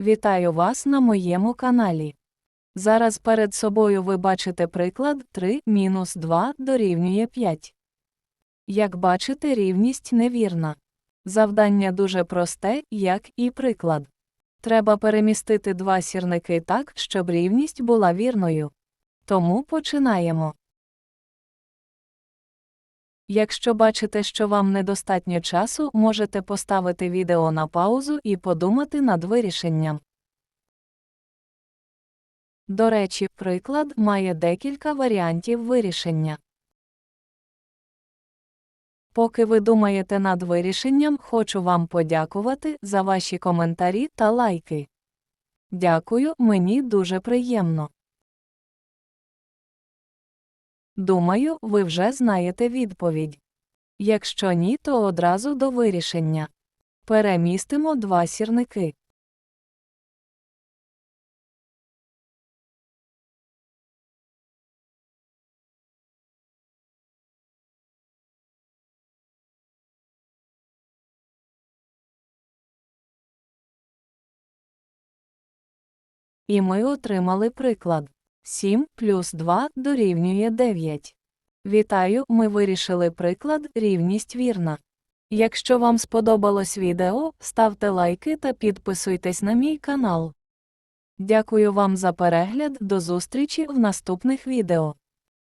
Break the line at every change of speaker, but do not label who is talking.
Вітаю вас на моєму каналі. Зараз перед собою ви бачите приклад 3 мінус 2 дорівнює 5. Як бачите, рівність невірна. Завдання дуже просте, як і приклад. Треба перемістити два сірники так, щоб рівність була вірною. Тому починаємо. Якщо бачите, що вам недостатньо часу, можете поставити відео на паузу і подумати над вирішенням. До речі, приклад має декілька варіантів вирішення. Поки ви думаєте над вирішенням, хочу вам подякувати за ваші коментарі та лайки. Дякую, мені дуже приємно. Думаю, ви вже знаєте відповідь. Якщо ні, то одразу до вирішення. Перемістимо два сірники. І ми отримали приклад. 7 плюс 2 дорівнює 9. Вітаю, ми вирішили приклад рівність вірна. Якщо вам сподобалось відео, ставте лайки та підписуйтесь на мій канал. Дякую вам за перегляд, до зустрічі в наступних відео.